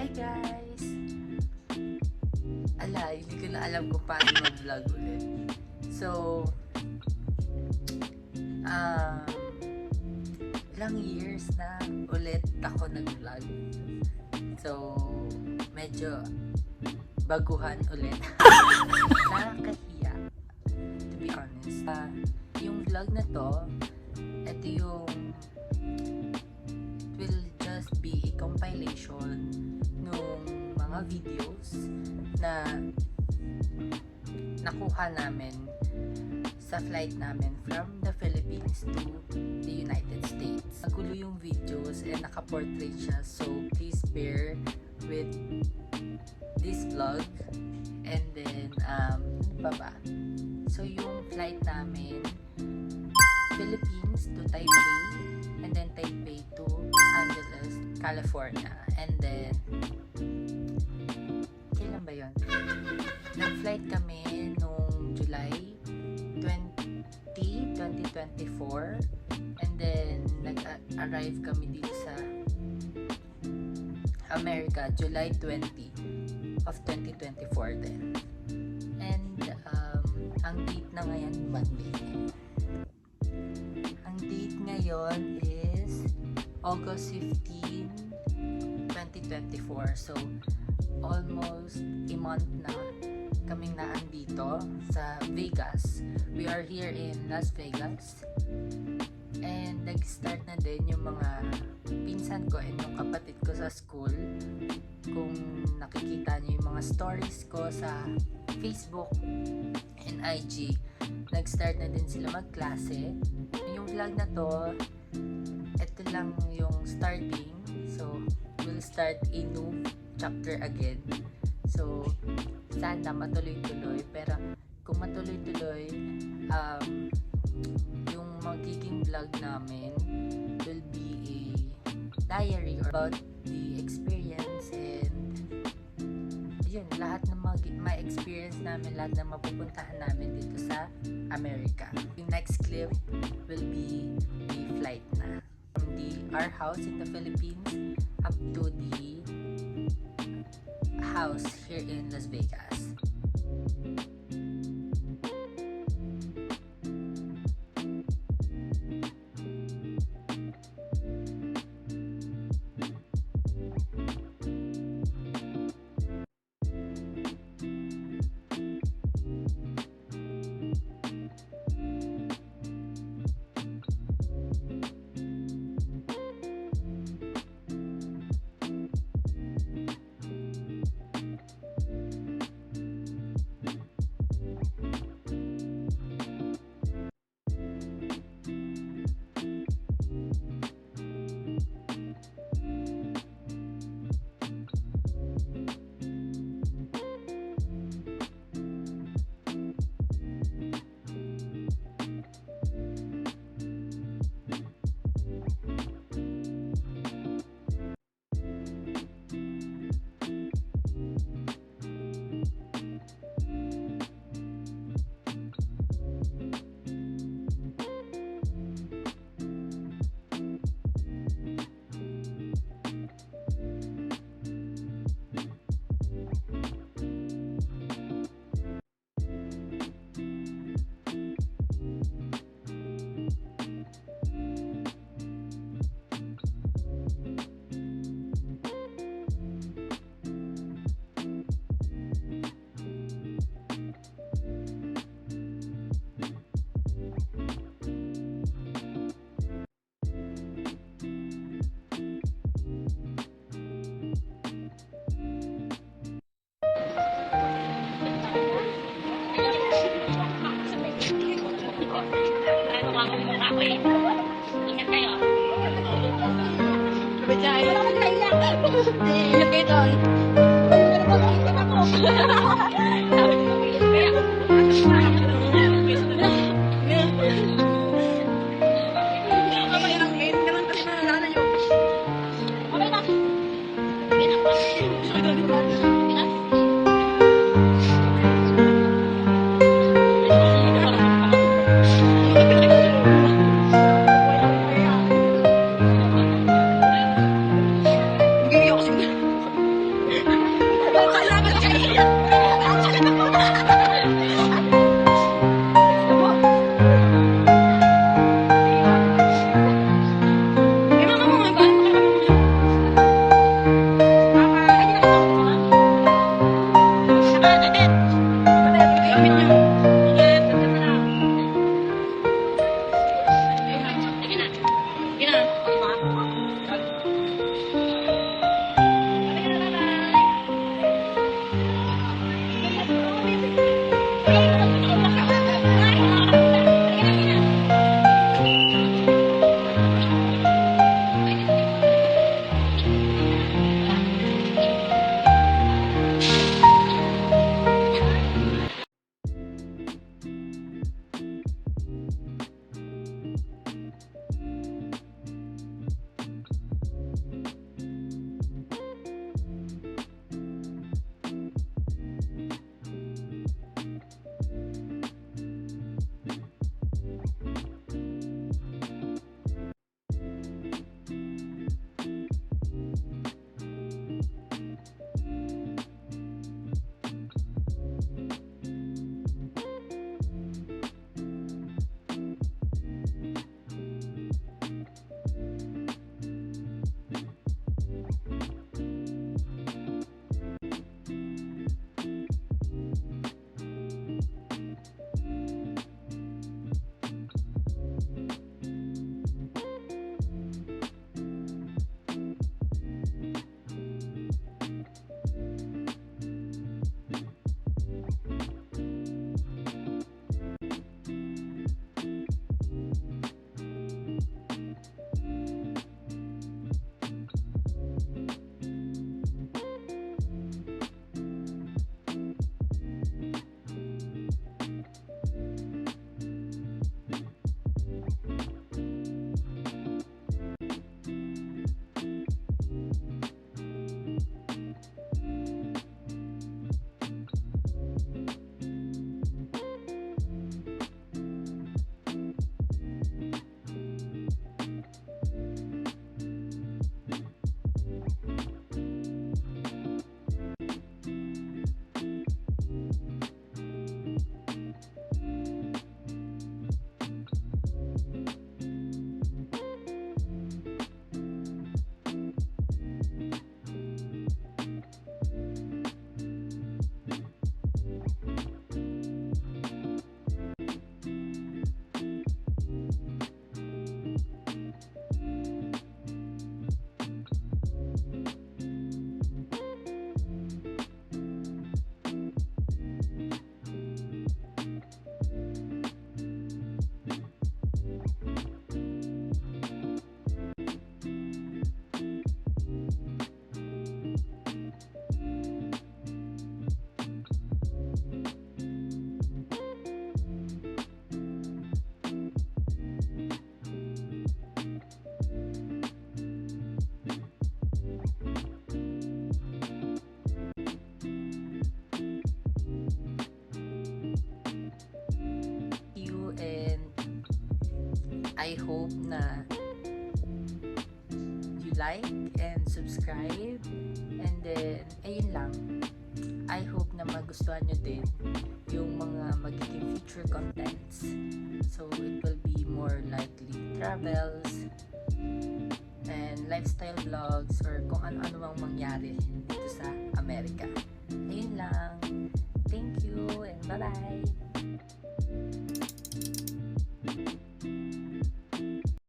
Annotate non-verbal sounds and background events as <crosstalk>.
Hi guys! Ala, hindi ko na alam kung paano mag-vlog ulit. So, um, ilang years na ulit ako nag-vlog. So, medyo baguhan ulit. <laughs> Nakakahiya. To be honest. Ah, yung vlog na to, ito yung will just be a compilation mga videos na nakuha namin sa flight namin from the Philippines to the United States. Nagulo yung videos and naka-portrait siya so please bear with this vlog and then um, ano pa ba? So yung flight namin Philippines to Taipei and then Taipei to Angeles, California. And then ba yun? Nag-flight kami nung July 20, 2024 and then nag-arrive kami dito sa America July 20 of 2024 din. And um, ang date na ngayon Monday. Ang date ngayon is August 15, 2024. So, almost a month na kaming naandito sa Vegas. We are here in Las Vegas. And nag-start na din yung mga pinsan ko and yung kapatid ko sa school. Kung nakikita niyo yung mga stories ko sa Facebook and IG, nag-start na din sila magklase. Yung vlog na to, ito lang yung starting. So, we'll start a new chapter again. So, sana matuloy-tuloy. Pero, kung matuloy-tuloy, um, yung magiging vlog namin will be a diary about the experience and yun, lahat ng ma-experience namin, lahat ng mapupuntahan namin dito sa America. Yung next clip will be the flight na. From the our house in the Philippines up to the house here in Las Vegas. Ingat kayo. Bajay. Wala ka kailang. Ingat I hope na you like and subscribe. And then, ayun lang. I hope na magustuhan nyo din yung mga magiging future contents. So, it will be more likely travels and lifestyle vlogs or kung ano-ano ang mangyari dito sa Amerika. Ayun lang. Thank you and bye-bye!